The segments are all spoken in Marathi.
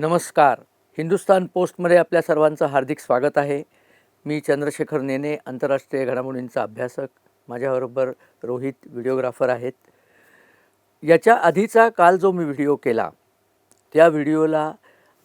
नमस्कार. हिंदुस्तान पोस्टमध्ये आपल्या सर्वांचं हार्दिक स्वागत आहे. मी चंद्रशेखर नेने आंतरराष्ट्रीय घडामोडींचा अभ्यासक. माझ्याबरोबर रोहित व्हिडिओग्राफर आहेत. याच्या आधीचा काल जो मी व्हिडिओ केला त्या व्हिडिओला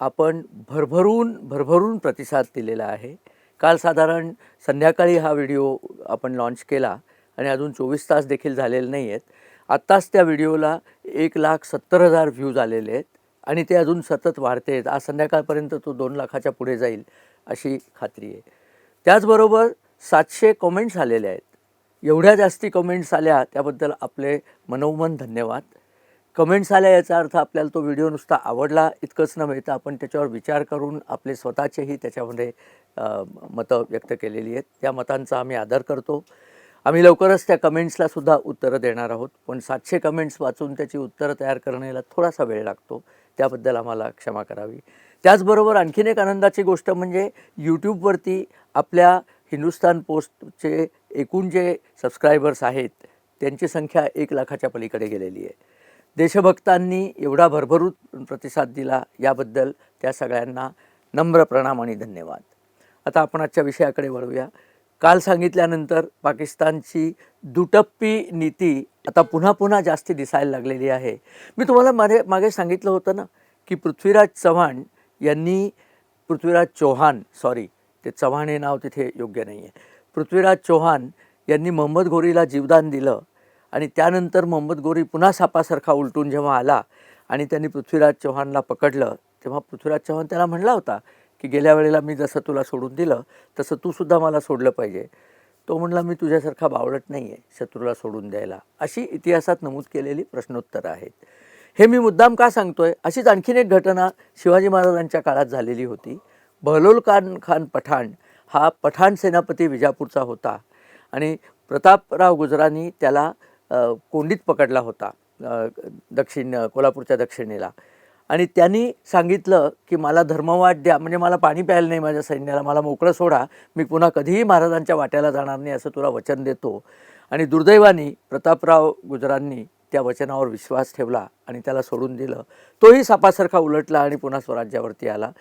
आपण भरभरून भरभरून प्रतिसाद दिलेला आहे. काल साधारण संध्याकाळी हा व्हिडिओ आपण लॉन्च केला आणि अजून चोवीस तास देखील झालेले नाही आहेत आत्ताच त्या व्हिडिओला एक लाख सत्तर हजार व्ह्यूज आलेले आहेत. आणि ते अजून सतत वाढते आहेत. आज संध्याकाळपर्यंत तो दोन लाखाच्या पुढे जाईल अशी खात्री आहे. त्याचबरोबर सातशे कमेंट्स आलेले आहेत. एवढ्या जास्ती कमेंट्स आल्या त्याबद्दल आपले मनोमन धन्यवाद. कमेंट्स आल्या याचा अर्थ आपल्याला तो व्हिडिओ नुसता आवडला इतकंच नव्हे तर आपण त्याच्यावर विचार करून आपले स्वतःचेही त्याच्यामध्ये मतं व्यक्त केलेली आहेत. त्या मतांचा आम्ही आदर करतो. आम्ही लवकरच त्या कमेंट्सला सुद्धा उत्तरं देणार आहोत. पण सातशे कमेंट्स वाचून त्याची उत्तरं तयार करण्याला थोडासा वेळ लागतो. त्याबद्दल आम्हाला क्षमा करावी. त्याचबरोबर आणखीन एक आनंदाची गोष्ट म्हणजे यूट्यूबवरती आपल्या हिंदुस्तान पोस्टचे एकूण जे सबस्क्रायबर्स आहेत त्यांची संख्या एक लाखाच्या पलीकडे गेलेली आहे. देशभक्तांनी एवढा भरभरून प्रतिसाद दिला याबद्दल त्या सगळ्यांना नम्र प्रणाम आणि धन्यवाद. आता आपण आजच्या विषयाकडे वळूया. काल सांगितल्यानंतर पाकिस्तानची दुटप्पी नीती आता पुन्हा पुन्हा जास्ती दिसायला लागलेली आहे. मी तुम्हाला मागे मागे सांगितलं होतं ना की पृथ्वीराज चव्हाण यांनी पृथ्वीराज चौहान सॉरी ते चव्हाण हे नाव तिथे योग्य नाही आहे पृथ्वीराज चौहान यांनी मोहम्मद घोरीला जीवदान दिलं आणि त्यानंतर मोहम्मद गोरी पुन्हा सापासारखा उलटून जेव्हा आला आणि त्यांनी पृथ्वीराज चौहानला पकडलं तेव्हा पृथ्वीराज चौहान त्याला म्हणला होता की गेल्या वेळेला मी जसं तुला सोडून दिलं तसं तूसुद्धा मला सोडलं पाहिजे. तो म्हणला मी तुझ्यासारखा बावळट नाही आहे शत्रूला सोडून द्यायला. अशी इतिहासात नमूद केलेली प्रश्नोत्तरं आहेत. हे मी मुद्दाम का सांगतोय? अशीच आणखीन एक घटना शिवाजी महाराजांच्या काळात झालेली होती. बहलोल खान खान पठाण हा पठाण सेनापती विजापूरचा होता आणि प्रतापराव गुजरांनी त्याला कोंडीत पकडला होता दक्षिण कोल्हापूरच्या दक्षिणेला. आणि त्यांनी सांगितलं की मला धर्मवाद द्या म्हणजे मला पाणी प्यायला नाही माझ्या सैन्याला मला मोकळं सोडा मी पुन्हा कधीही महाराजांच्या वाट्याला जाणार नाही असं तुला वचन देतो. आणि दुर्दैवानी प्रतापराव गुजरांनी त्या वचनावर विश्वास ठेवला आणि त्याला सोडून दिलं. तोही सापासारखा उलटला आणि पुन्हा स्वराज्यावरती आला.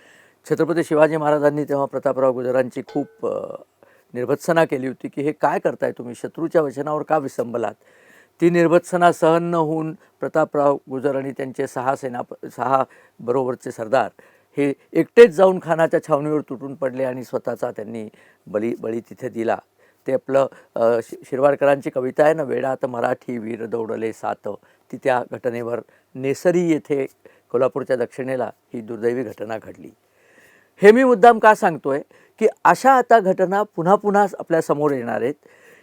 छत्रपती शिवाजी महाराजांनी तेव्हा प्रतापराव गुजरांची खूप निर्भत्सना केली होती की हे काय करताय तुम्ही? शत्रूच्या वचनावर का विसंबलात? ती निर्भत्सना सहन न होऊन प्रतापराव गुजर आणि त्यांचे सहा सेना सहा बरोबरचे सरदार हे एकटेच जाऊन खानाच्या छावणीवर तुटून पडले आणि स्वतःचा त्यांनी बळी बळी तिथे दिला. ते आपलं शि शिरवाडकरांची कविता आहे ना वेडात मराठी वीर दौडले सात. ती त्या घटनेवर नेसरी येथे कोल्हापूरच्या दक्षिणेला ही दुर्दैवी घटना घडली. हे मी मुद्दाम का सांगतोय? की अशा आता घटना पुन्हा पुन्हा आपल्यासमोर येणार आहेत.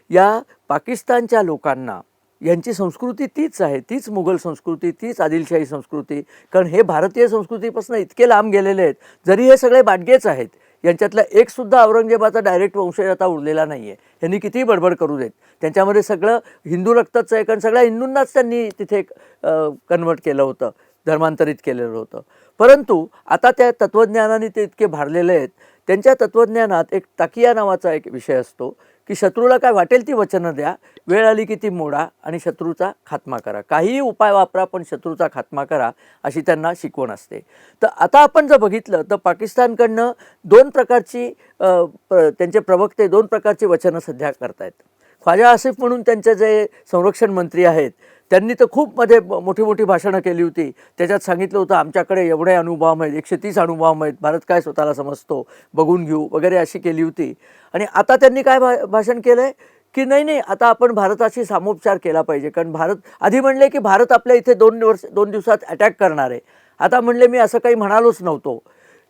या पाकिस्तानच्या लोकांना यांची संस्कृती तीच आहे तीच मुघल संस्कृती तीच आदिलशाही संस्कृती. कारण हे भारतीय संस्कृतीपासून इतके लांब गेलेले आहेत. जरी हे सगळे बाटगेच आहेत यांच्यातला एकसुद्धा औरंगजेबाचा डायरेक्ट वंशज आता उरलेला नाही आहे यांनी कितीही बडबड करू देत त्यांच्यामध्ये सगळं हिंदू रक्ताचं आहे. कारण सगळ्या हिंदूंनाच त्यांनी तिथे कन्वर्ट केलं होतं धर्मांतरित केलेलं होतं. परंतु आता त्या तत्त्वज्ञानाने ते इतके भारलेले आहेत. त्यांच्या तत्त्वज्ञानात एक टाकिया नावाचा एक विषय असतो. की शत्रूला काय वाटेल ती वचनं द्या. वेळ आली की ती मोडा आणि शत्रूचा खात्मा करा. काहीही उपाय वापरा पण शत्रूचा खात्मा करा अशी त्यांना शिकवण असते. तर आता आपण जर बघितलं तर पाकिस्तानकडनं दोन प्रकारची प्र त्यांचे प्रवक्ते दोन प्रकारची वचनं सध्या करतायत. ख्वाजा आसिफ म्हणून त्यांचे जे संरक्षण मंत्री आहेत त्यांनी तर खूप मध्ये मोठी मोठी भाषणं केली होती. त्याच्यात सांगितलं होतं आमच्याकडे एवढे अणुबॉम्ब आहेत एकशे तीस अणुबॉम्ब आहेत भारत काय स्वतःला समजतो बघून घेऊ वगैरे अशी केली होती. आणि आता त्यांनी काय भा भाषण केलं आहे की नाही नाही आता आपण भारताशी सामोपचार केला पाहिजे. कारण भारत आधी म्हणले की भारत आपल्या इथे दोन वर्ष दोन दिवसात अटॅक करणार आहे. आता म्हणले मी असं काही म्हणालोच नव्हतो.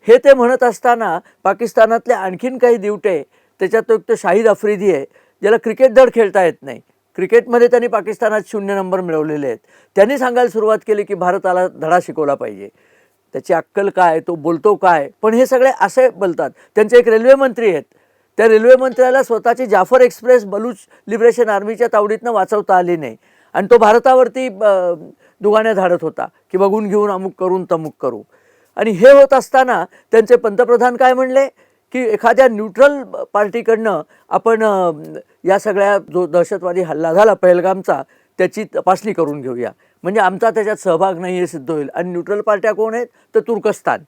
हे ते म्हणत असताना पाकिस्तानातले आणखीन काही दिवटे त्याच्यात एक तो शाहिद आफ्रिदी आहे ज्याला क्रिकेट धड खेळता येत नाही. क्रिकेटमध्ये त्यांनी पाकिस्तानात शून्य नंबर मिळवलेले आहेत. त्यांनी सांगायला सुरुवात केली की भारताला धडा शिकवला पाहिजे. त्याची अक्कल काय तो बोलतो काय? पण हे सगळे असे बोलतात. त्यांचे एक रेल्वे मंत्री आहेत. त्या रेल्वे मंत्र्याला स्वतःची जाफर एक्सप्रेस बलूच लिबरेशन आर्मीच्या तावडीतनं वाचवता आली नाही. आणि तो भारतावरती दुगाण्या धाडत होता की बघून घेऊन अमुक करून तमुक करू. आणि हे होत असताना त्यांचे पंतप्रधान काय म्हणले? की एखाद्या न्यूट्रल पार्टीकडनं आपण या सगळ्या जो दहशतवादी हल्ला झाला पहलगामचा त्याची तपासणी करून घेऊया. म्हणजे आमचा त्याच्यात सहभाग नाही हे सिद्ध होईल. आणि न्यूट्रल पार्ट्या कोण आहेत? तर तुर्कस्तान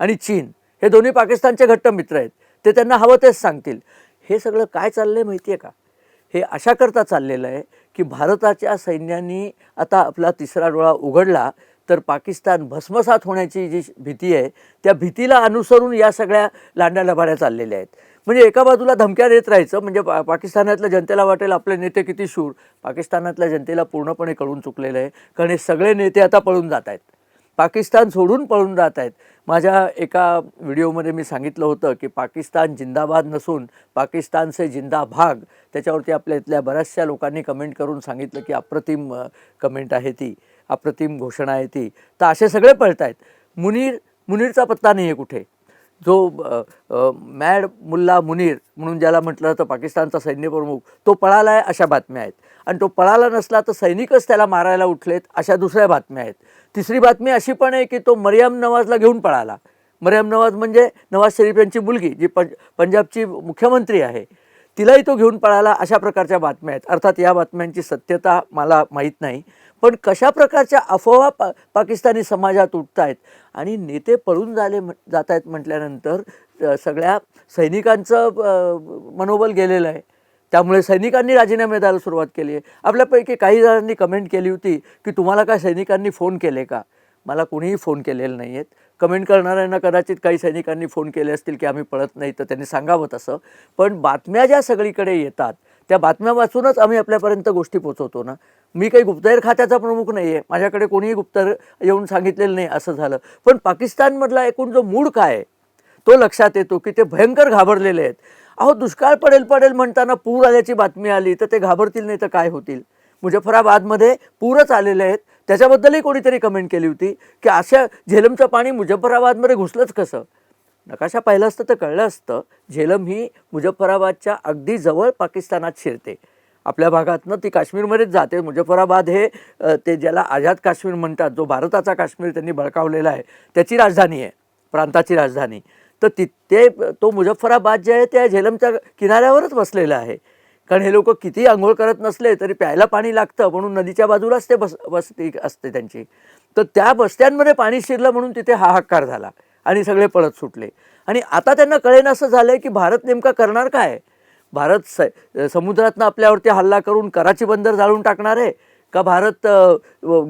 आणि चीन. हे दोन्ही पाकिस्तानचे घट्ट मित्र आहेत. ते त्यांना हवं तेच सांगतील. हे सगळं काय चाललं आहे माहिती आहे का? हे अशा करता चाललेलं आहे की भारताच्या सैन्याने आता आपला तिसरा डोळा उघडला तर पाकिस्तान भस्मसात होण्याची जी भीती आहे त्या भीतीला अनुसरून या सगळ्या लांड्या लभाऱ्या चाललेल्या आहेत. म्हणजे एका बाजूला धमक्या देत राहायचं म्हणजे पा पाकिस्तानातल्या जनतेला वाटेल आपले नेते किती शूर पाकिस्तानातल्या जनतेला पूर्णपणे कळून चुकलेलं आहे कारण हे सगळे नेते आता पळून जात आहेत. पाकिस्तान सोडून पळून जात आहेत. माझ्या एका व्हिडिओमध्ये मी सांगितलं होतं की पाकिस्तान जिंदाबाद नसून पाकिस्तानचे जिंदा भाग त्याच्यावरती आपल्या इथल्या बऱ्याचशा लोकांनी कमेंट करून सांगितलं की अप्रतिम कमेंट आहे ती. अप्रतिम घोषणा आहे ती. तर असे सगळे पळत आहेत मुनीर मुनीरचा पत्ता नाही आहे कुठे. जो मॅड मुल्ला मुनीर म्हणून ज्याला म्हटलं जातं पाकिस्तानचा सैन्यप्रमुख तो पळाला आहे अशा बातम्या आहेत. आणि तो पळाला नसला तर सैनिकच त्याला मारायला उठलेत अशा दुसऱ्या बातम्या आहेत. तिसरी बातमी अशी पण आहे की तो मरियम नवाजला घेऊन पळाला. मरियम नवाज म्हणजे नवाज शरीफ यांची मुलगी जी पंजाबची मुख्यमंत्री आहे. तिलाही तो घेऊन पळाला अशा प्रकारच्या बातम्या आहेत. अर्थात या बातम्यांची सत्यता मला माहीत नाही. पण कशा प्रकारच्या अफवा पा पाकिस्तानी समाजात उठत आहेत आणि नेते पळून झाले जात आहेत म्हटल्यानंतर सगळ्या सैनिकांचं मनोबल गेलेलं आहे. त्यामुळे सैनिकांनी राजीनामे द्यायला सुरुवात केली आहे. आपल्यापैकी काही जणांनी कमेंट केली होती की तुम्हाला काय सैनिकांनी फोन केले का? मला कोणीही फोन केलेले नाही आहेत कमेंट करणाऱ्यांना कदाचित काही सैनिकांनी फोन केले असतील की आम्ही पळत नाही तर त्यांनी सांगावं तसं. पण बातम्या ज्या सगळीकडे येतात त्या बातम्या वाचूनच आम्ही आपल्यापर्यंत गोष्टी पोचवतो ना. मी काही गुप्तहेर खात्याचा प्रमुख नाही आहे माझ्याकडे कोणीही गुप्तहेर येऊन सांगितलेलं नाही असं झालं. पण पाकिस्तानमधला एकूण जो मूड काय आहे तो लक्षात येतो की ते भयंकर घाबरलेले आहेत. अहो दुष्काळ पडेल पडेल म्हणताना पूर आल्याची बातमी आली तर ते घाबरतील नाही तर काय होतील? मुजफ्फराबादमध्ये पूरच आलेले आहेत. त्याच्याबद्दलही कोणीतरी कमेंट केली होती की अशा झेलमचं पाणी मुजफ्फराबादमध्ये घुसलंच कसं? नकाशा पाहिलं असतं तर कळलं असतं झेलम ही मुजफ्फराबादच्या अगदी जवळ पाकिस्तानात शिरते. आपल्या भागातनं ती काश्मीरमध्येच जाते. मुजफ्फराबाद हे ते ज्याला आझाद काश्मीर म्हणतात जो भारताचा काश्मीर त्यांनी बळकावलेला आहे त्याची राजधानी आहे प्रांताची राजधानी. तर तिथे तो मुजफ्फराबाद जे आहे त्या झेलमच्या किनाऱ्यावरच बसलेलं आहे. कारण हे लोक किती आंघोळ करत नसले तरी प्यायला पाणी लागतं म्हणून नदीच्या बाजूलाच ते बस बसती असते त्यांची. तर त्या बस्त्यांमध्ये पाणी शिरलं म्हणून तिथे हाहाकार झाला आणि सगळे पळत सुटले. आणि आता त्यांना कळेन असं झालं की भारत नेमका करणार काय? भारत स समुद्रातनं आपल्यावरती हल्ला करून कराची बंदर जाळून टाकणार आहे? का भारत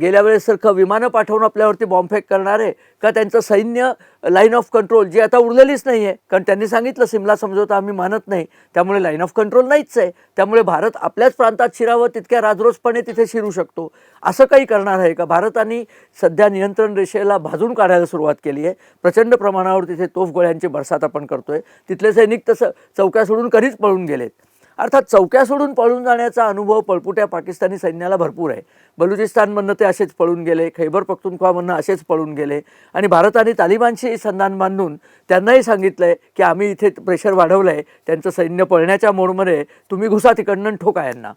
गेल्या वेळेसारखं विमानं पाठवून आपल्यावरती बॉम्बफेक करणार? आहे का त्यांचं सैन्य लाईन ऑफ कंट्रोल जी आता उरलेलीच नाही आहे कारण त्यांनी सांगितलं सिमला समजवता आम्ही मानत नाही त्यामुळे लाईन ऑफ कंट्रोल नाहीच आहे. त्यामुळे भारत आपल्याच प्रांतात शिरावं तितक्या राजरोसपणे तिथे शिरू शकतो. असं काही करणार आहे का? भारताने सध्या नियंत्रण रेषेला भाजून काढायला सुरुवात केली आहे. प्रचंड प्रमाणावर तिथे तोफगोळ्यांची बरसात आपण करतोय. तिथले सैनिक तसं चौक्या सोडून कधीच पळून गेलेत. अर्थात चौक्या सोडून पळून जाण्याचा अनुभव पळपुट्या पाकिस्तानी सैन्याला भरपूर आहे. बलुचिस्तानमधनं ते असेच पळून गेले खैबर पख्तुनख्वामधनं असेच पळून गेले आणि भारताने तालिबानशी संधान बांधून त्यांनाही सांगितलं आहे की आम्ही इथे प्रेशर वाढवलं आहे त्यांचं सैन्य पळण्याच्या मोडमध्ये तुम्ही घुसा तिकडनं ठोका यांना.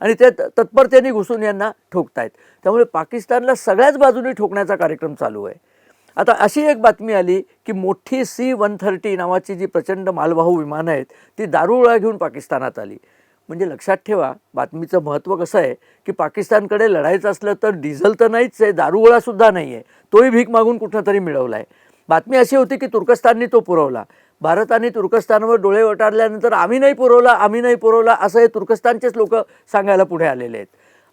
आणि ते त- तत्परतेने घुसून यांना ठोकतायत. त्यामुळे पाकिस्तानला सगळ्याच बाजूने ठोकण्याचा कार्यक्रम चालू आहे. आता अशी एक बातमी आली की मोठी सी वन थर्टी नावाची जी प्रचंड मालवाहू विमानं आहेत ती दारुळा घेऊन पाकिस्तानात आली. म्हणजे लक्षात ठेवा बातमीचं महत्त्व कसं आहे की पाकिस्तानकडे लढायचं असलं तर डिझेल तर नाहीच आहे दारुगोळासुद्धा नाही आहे. तोही भीक मागून कुठं तरी मिळवला आहे बातमी अशी होती की तुर्कस्ताननी तो पुरवला. भारताने तुर्कस्तानवर डोळे वटारल्यानंतर आम्ही नाही पुरवला आम्ही नाही पुरवला असं हे तुर्कस्तानचेच लोक सांगायला पुढे आलेले आहेत.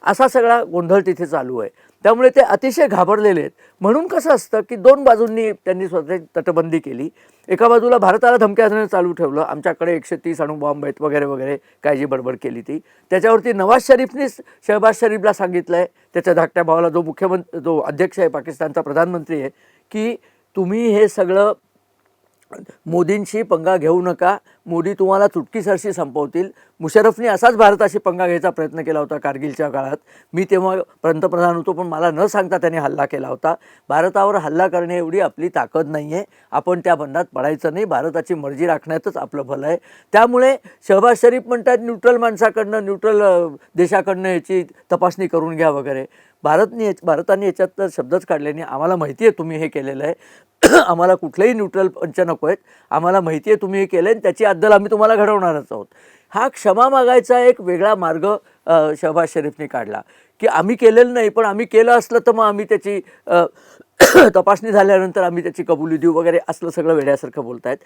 असा सगळा गोंधळ तिथे चालू आहे. त्यामुळे ते अतिशय घाबरलेले आहेत. म्हणून कसं असतं की दोन बाजूंनी त्यांनी स्वतःची तटबंदी केली. एका बाजूला भारताला धमक्या देणं चालू ठेवलं. आमच्याकडे एकशे तीस अणुबॉम्ब आहेत वगैरे वगैरे काय जी बडबड केली ती. त्याच्यावरती नवाज शरीफनीच शहबाज शरीफला सांगितलं आहे त्याच्या धाकट्या भावाला जो मुख्यमंत्री जो अध्यक्ष आहे पाकिस्तानचा प्रधानमंत्री आहे की तुम्ही हे सगळं मोदींशी पंगा घेऊ नका. मोदी तुम्हाला चुटकीसरशी संपवतील. मुशरफने असाच भारताशी पंगा घ्यायचा प्रयत्न केला होता कारगिलच्या काळात. मी तेव्हा पंतप्रधान होतो पण मला न सांगता त्याने हल्ला केला होता. भारतावर हल्ला करणे एवढी आपली ताकद नाही आहे आपण त्या बंधात पडायचं नाही. भारताची मर्जी राखण्यातच आपलं भलं आहे. त्यामुळे शहबाज शरीफ म्हणतात न्यूट्रल माणसाकडनं न्यूट्रल देशाकडनं याची तपासणी करून घ्या वगैरे. भारतने भारताने याच्यात तर शब्दच काढले नाही. आम्हाला माहिती आहे तुम्ही हे केलेलं आहे. आम्हाला कुठलेही न्यूट्रल पंच नको आहेत. आम्हाला माहिती आहे तुम्ही हे केलं आणि त्याची अद्दल आम्ही तुम्हाला घडवणारच आहोत. हा क्षमा मागायचा एक वेगळा मार्ग शहबाज शरीफने काढला. की आम्ही केलेलं नाही पण आम्ही केलं असलं तर मग आम्ही त्याची तपासणी झाल्यानंतर आम्ही त्याची कबुली देऊ वगैरे असलं सगळं वेड्यासारखं बोलतायत.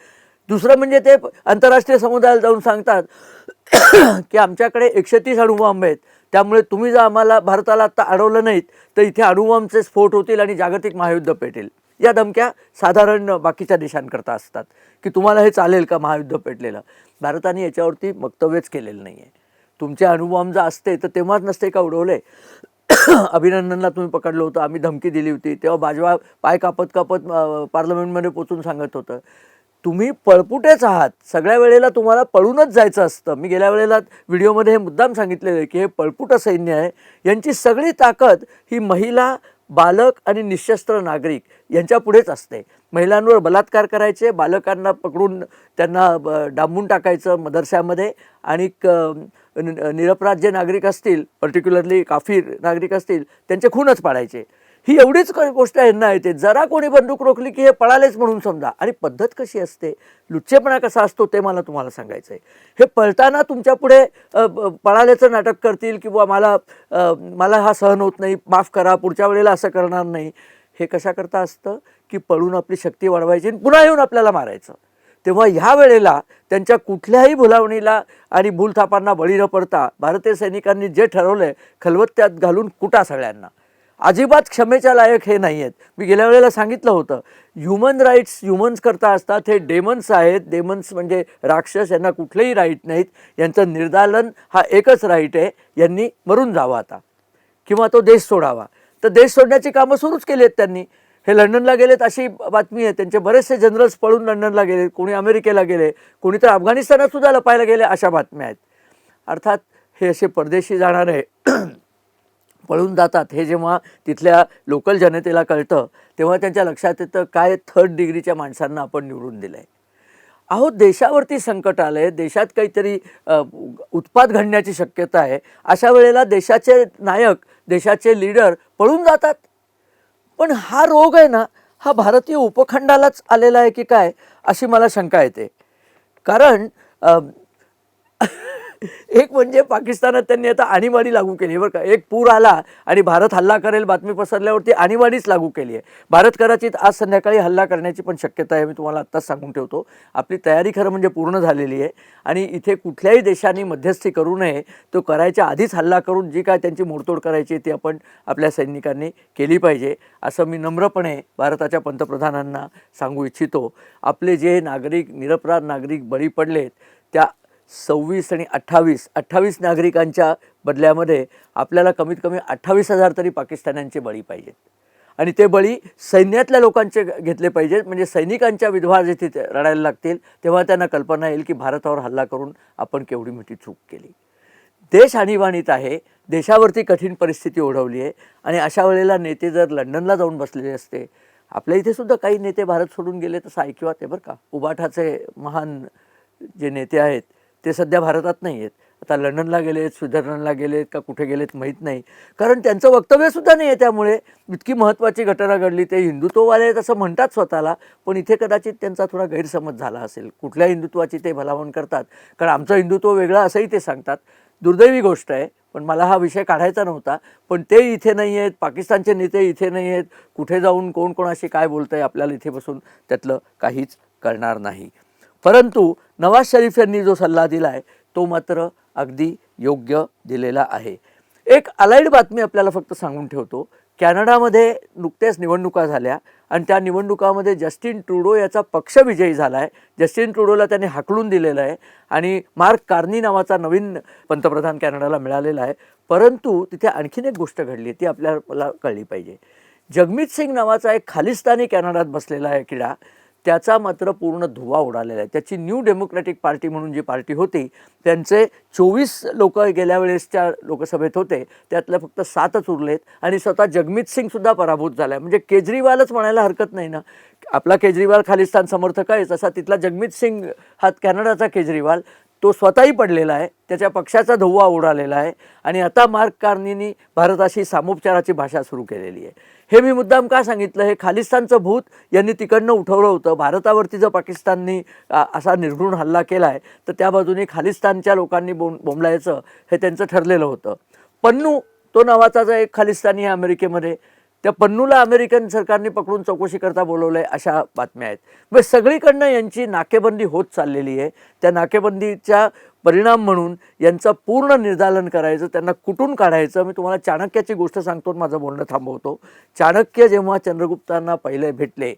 दुसरं म्हणजे ते आंतरराष्ट्रीय समुदायाला जाऊन सांगतात की आमच्याकडे एकशे तीस अणुबॉम्ब आहेत. त्यामुळे तुम्ही जर आम्हाला भारताला आत्ता अडवलं नाहीत तर इथे अणुबॉम्बचे स्फोट होतील आणि जागतिक महायुद्ध पेटेल. या धमक्या साधारण बाकीच्या देशांकरता असतात. की तुम्हाला हे चालेल का महायुद्ध पेटलेलं? भारताने याच्यावरती वक्तव्यच केलेलं नाही आहे तुमचे अणुबॉम्ब जर असते तर तेव्हाच नसते का उडवले? अभिनंदनला तुम्ही पकडलं होतं आम्ही धमकी दिली होती. तेव्हा बाजवा पाय कापत कापत पार्लमेंटमध्ये पोचून सांगत होतं. तुम्ही पळपुटेच आहात. सगळ्या वेळेला तुम्हाला पळूनच जायचं असतं. मी गेल्या वेळेला व्हिडिओमध्ये हे मुद्दाम सांगितलेलं आहे की हे पळपुट सैन्य आहे. यांची सगळी ताकद ही महिला बालक आणि निशस्त्र नागरिक यांच्या पुढेच असते. महिलांवर बलात्कार करायचे बालकांना पकडून त्यांना ब- डांबून टाकायचं मदरशामध्ये आणि क- निरपराध जे नागरिक असतील पर्टिक्युलरली काफीर नागरिक असतील त्यांचे खूनच पाडायचे. ही एवढीच क- गोष्ट यांना येते. जरा कोणी बंदूक रोखली की हे पळालेच म्हणून समजा. आणि पद्धत कशी असते? लुच्चेपणा कसा असतो ते मला तुम्हाला सांगायचं आहे हे पळताना तुमच्यापुढे ब- पळाल्याचं नाटक करतील किंवा मला मला हा सहन होत नाही माफ करा पुढच्या वेळेला असं करणार नाही. हे कशाकरता असतं? की पळून आपली शक्ती वाढवायची आणि पुन्हा येऊन आपल्याला मारायचं. तेव्हा ह्या वेळेला त्यांच्या कुठल्याही भुलावणीला आणि भूलथापांना बळी न पडता भारतीय सैनिकांनी जे ठरवलं आहे खलबत्त्यात घालून कुटा सगळ्यांना. अजिबात क्षमेच्या लायक हे नाही आहेत मी गेल्या वेळेला सांगितलं होतं ह्युमन राईट्स ह्युमन्स करता असतात हे डेमन्स आहेत. डेमन्स म्हणजे राक्षस यांना कुठलेही राईट नाहीत. यांचं निर्दालन हा एकच राईट आहे. यांनी मरून जावं आता. किंवा तो देश सोडावा. तर देश सोडण्याची कामं सुरूच केली आहेत त्यांनी. हे लंडनला गेलेत अशी बातमी आहे. त्यांचे बरेचसे जनरल्स पळून लंडनला गेले कोणी अमेरिकेला गेले कोणी तर अफगाणिस्तानात सुद्धा लपायला गेले अशा बातम्या आहेत. अर्थात हे असे परदेशी जाणारे पळून जातात हे जेव्हा तिथल्या लोकल जनतेला कळतं तेव्हा त्यांच्या लक्षात येतं काय थर्ड डिग्रीच्या माणसांना आपण निवडून दिलं आहे अहो देशावरती संकट आलं आहे देशात काहीतरी उत्पाद घडण्याची शक्यता आहे अशा वेळेला देशाचे नायक देशाचे लीडर पळून जातात. पण हा रोग आहे ना हा भारतीय उपखंडालाच आलेला आहे की काय अशी मला शंका येते. कारण एक म्हणजे पाकिस्तानात त्यांनी आता आणीबाणी लागू केली. बरं का एक पूर आला आणि भारत हल्ला करेल बातमी पसरल्यावरती आणीबाणीच लागू केली आहे. भारत कदाचित आज संध्याकाळी हल्ला करण्याची पण शक्यता आहे मी तुम्हाला आत्ताच सांगून ठेवतो. आपली तयारी खरं म्हणजे पूर्ण झालेली आहे आणि इथे कुठल्याही देशाने मध्यस्थी करू नये तो करायच्या आधीच हल्ला करून जी काय त्यांची मोडतोड करायची ती आपण आपल्या सैनिकांनी केली पाहिजे असं मी नम्रपणे भारताच्या पंतप्रधानांना सांगू इच्छितो. आपले जे नागरिक निरपराध नागरिक बळी पडलेत त्या सव्वीस आणि अठ्ठावीस अठ्ठावीस नागरिकांच्या बदल्यामध्ये आपल्याला कमीत कमी अठ्ठावीस हजार तरी पाकिस्तान्यांचे बळी पाहिजेत. आणि ते बळी सैन्यातल्या लोकांचे घेतले पाहिजेत म्हणजे सैनिकांच्या विधवा जे तिथे रडायला लागतील तेव्हा त्यांना कल्पना येईल की भारतावर हल्ला करून आपण केवढी मोठी चूक केली. देश आणीबाणीत आहे देशावरती कठीण परिस्थिती ओढवली आहे आणि अशा वेळेला नेते जर लंडनला जाऊन बसलेले असते आपल्या इथे सुद्धा काही नेते भारत सोडून गेले तसं ऐकिवात आहे बरं का. उबाठाचे महान जे नेते आहेत ते सध्या भारतात नाही आहेत. आता लंडनला गेलेत स्वित्झर्लंडला गेलेत का कुठे गेलेत माहीत नाही. कारण त्यांचं वक्तव्यसुद्धा नाही आहे त्यामुळे. इतकी महत्त्वाची घटना घडली ते हिंदुत्ववाले आहेत असं म्हणतात स्वतःला. पण इथे कदाचित त्यांचा थोडा गैरसमज झाला असेल. कुठल्या हिंदुत्वाची ते भलावण करतात? कारण आमचं हिंदुत्व वेगळं असंही ते सांगतात. दुर्दैवी गोष्ट आहे. पण मला हा विषय काढायचा नव्हता. पण ते इथे नाही आहेत. पाकिस्तानचे नेते इथे नाही आहेत. कुठे जाऊन कोण कोणाशी काय बोलतं आहे आपल्याला इथे बसून त्यातलं काहीच कळणार नाही. परंतु नवाज शरीफ यांनी जो सल्ला दिला आहे तो मात्र अगदी योग्य दिलेला आहे. एक अलाइड बातमी आपल्याला फक्त सांगून ठेवतो. कॅनडामध्ये नुकत्याच निवडणुका झाल्या आणि त्या निवडणुकामध्ये जस्टिन ट्रुडो याचा पक्ष विजयी झाला आहे जस्टिन ट्रुडोला त्यांनी हाकलून दिलेलं आहे आणि मार्क कार्नी नावाचा नवीन पंतप्रधान कॅनडाला मिळालेला आहे. परंतु तिथे आणखीन एक गोष्ट घडली ती आपल्याला कळली पाहिजे. जगमीत सिंग नावाचा एक खालिस्तानी कॅनडात बसलेला आहे किडा. त्याचा मात्र पूर्ण धुवा उडालेला आहे. त्याची न्यू डेमोक्रॅटिक पार्टी म्हणून जी पार्टी होती त्यांचे चोवीस लोक गेल्या वेळेसच्या लोकसभेत होते. त्यातले फक्त सातच उरलेत आणि स्वतः जगमीत सिंगसुद्धा पराभूत झाला आहे म्हणजे केजरीवालच म्हणायला हरकत नाही ना. आपला केजरीवाल खालिस्तान समर्थक आहे तसा तिथला जगमित सिंग हा कॅनडाचा केजरीवाल तो स्वतःही पडलेला आहे. त्याच्या पक्षाचा धुव्वा उडालेला आहे. आणि आता मार्क कार्नीनी भारताशी सामोपचाराची भाषा सुरू केलेली आहे. हे मी मुद्दाम का सांगितलं? हे खालिस्तानचं भूत यांनी तिकडनं उठवलं होतं. भारतावरती जर पाकिस्ताननी असा निर्घृण हल्ला केला आहे तर त्या बाजूने खालिस्तानच्या लोकांनी बोम बोंबलायचं हे त्यांचं ठरलेलं होतं. पन्नू तो नावाचा जो एक खालिस्तानी आहे अमेरिकेमध्ये त्या पन्नूला अमेरिकन सरकारने पकडून चौकशीकरता बोलवलं आहे अशा बातम्या आहेत. मग सगळीकडनं यांची नाकेबंदी होत चाललेली आहे. त्या नाकेबंदीच्या परिणाम म्हणून यांचं पूर्ण निर्दालन करायचं त्यांना कुठून काढायचं मी तुम्हाला चाणक्याची गोष्ट सांगतो माझं बोलणं थांबवतो. चाणक्य जेव्हा चंद्रगुप्तांना पहिले भेटले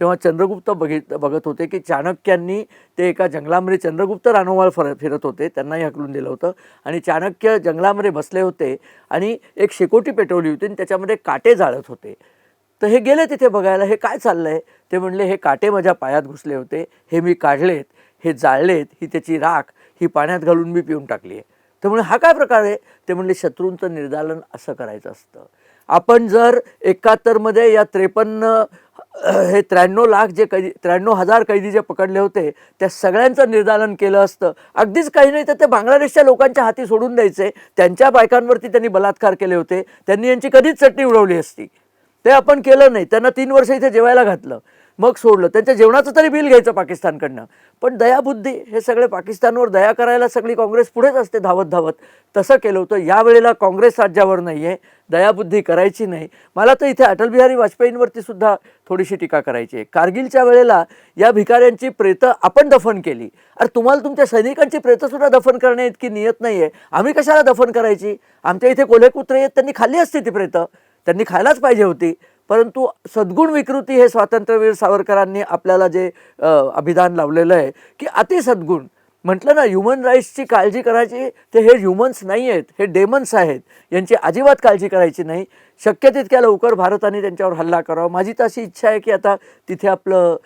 तेव्हा चंद्रगुप्त बघित बघत होते की चाणक्यांनी ते एका जंगलामध्ये चंद्रगुप्त रानोवाळ फर फिरत होते त्यांनाही हकलून दिलं होतं. आणि चाणक्य जंगलामध्ये बसले होते आणि एक शेकोटी पेटवली होती आणि त्याच्यामध्ये काटे जाळत होते. तर हे गेले तिथे बघायला हे काय चाललं आहे ते म्हणले हे काटे माझ्या पायात घुसले होते हे मी काढलेत हे जाळलेत ही त्याची राख ही पाण्यात घालून मी पिऊन टाकली आहे तर म्हणजे हा काय प्रकार आहे? ते म्हणले शत्रूंचं निर्दालन असं करायचं असतं. आपण जर एकाहत्तरमध्ये या त्रेपन्न हे त्र्याण्णव लाख जे कैदी त्र्याण्णव हजार कैदी जे पकडले होते त्या सगळ्यांचं निर्दालन केलं असतं. अगदीच काही नाही तर ते बांगलादेशच्या लोकांच्या हाती सोडून द्यायचे. त्यांच्या बायकांवरती त्यांनी बलात्कार केले होते. त्यांनी यांची कधीच चटणी उडवली असती ते आपण केलं नाही. त्यांना तीन वर्ष इथे जेवायला घातलं. मग सोडलं. त्यांच्या जेवणाचं तरी बिल घ्यायचं पाकिस्तानकडनं. पण दयाबुद्धी हे सगळे पाकिस्तानवर दया करायला सगळी काँग्रेस पुढेच असते धावत धावत. तसं केलं होतं. यावेळेला काँग्रेस राज्यावर नाही आहे दयाबुद्धी करायची नाही. मला तर इथे अटलबिहारी वाजपेयींवरतीसुद्धा वाजपेयींवरती सुद्धा थोडीशी टीका करायची आहे. कारगिलच्या वेळेला या भिकाऱ्यांची प्रेतं आपण दफन केली. अरे तुम्हाला तुमच्या सैनिकांची प्रेतंसुद्धा दफन करण्या इतकी नियत नाही आहे आम्ही कशाला दफन करायची? आमच्या इथे कोल्हे कुत्रे आहेत. त्यांनी खाल्ली असते ती प्रेतं. त्यांनी खायलाच पाहिजे होती. परंतु सद्गुण विकृती हे स्वातंत्र्यवीर सावरकरांनी आपल्याला जे अभिधान लावलेलं आहे की अतिसद्गुण म्हटलं ना ह्युमन राईट्सची काळजी करायची ते हे ह्युमन्स नाही आहेत हे डेमन्स आहेत. यांची अजिबात काळजी करायची नाही. शक्य तितक्या लवकर भारताने त्यांच्यावर हल्ला करावा. माझी तर अशी इच्छा आहे की आता तिथे आपलं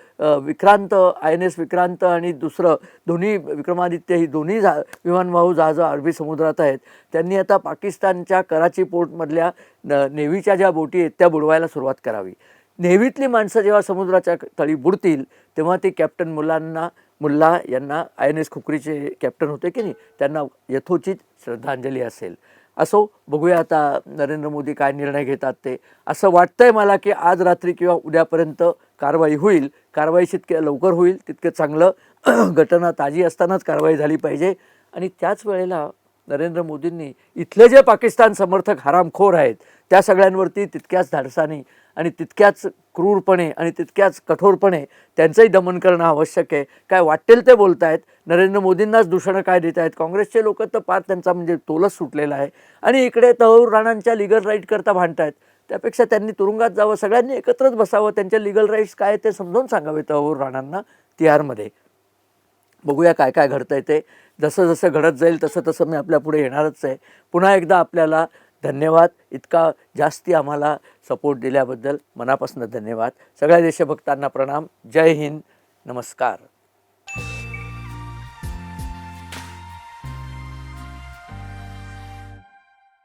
Vikrant I N S Vikrant आणि दुसरं दोन्ही विक्रमादित्य ही दोन्ही जा विमानवाहू जहाजं अरबी समुद्रात आहेत. त्यांनी आता पाकिस्तानच्या कराची पोर्टमधल्या न नेव्हीच्या ज्या बोटी आहेत त्या बुडवायला सुरुवात करावी. नेव्हीतली माणसं जेव्हा समुद्राच्या तळी बुडतील तेव्हा ते कॅप्टन मुलांना मुल्ला यांना आय एन एस खुकरीचे कॅप्टन होते की नाही त्यांना यथोचित श्रद्धांजली असेल. असो बघूया आता नरेंद्र मोदी काय निर्णय घेतात ते. असं वाटतंय मला की आज रात्री किंवा उद्यापर्यंत कारवाई होईल. कारवाई जितके लवकर होईल तितकं चांगलं घटना ताजी असतानाच कारवाई झाली पाहिजे. आणि त्याच वेळेला नरेंद्र मोदींनी इथले जे पाकिस्तान समर्थक हरामखोर आहेत त्या सगळ्यांवरती तितक्याच धाडसाने आणि तितक्याच क्रूरपणे आणि तितक्याच कठोरपणे त्यांचंही दमन करणं आवश्यक आहे. काय वाटेल ते बोलत आहेत नरेंद्र मोदींनाच दूषणं काय देत आहेत काँग्रेसचे लोक तर पार त्यांचा म्हणजे तोलच सुटलेला आहे. आणि इकडे तहूर राणांच्या लिगल राईट करता आहेत त्यापेक्षा त्यांनी तुरुंगात जावं सगळ्यांनी एकत्रच बसावं. त्यांच्या लिगल राईट्स काय ते समजावून सांगावे तहूर राणांना तिहारमध्ये. बघूया काय काय घडतं आहे ते. जसं जसं घडत जाईल तसं तसं मी आपल्या पुढे येणारच आहे. पुन्हा एकदा आपल्याला धन्यवाद. इतका जास्ती आम्हाला सपोर्ट दिल्याबद्दल मनापासून धन्यवाद. सगळ्या देशभक्तांना प्रणाम. जय हिंद. नमस्कार.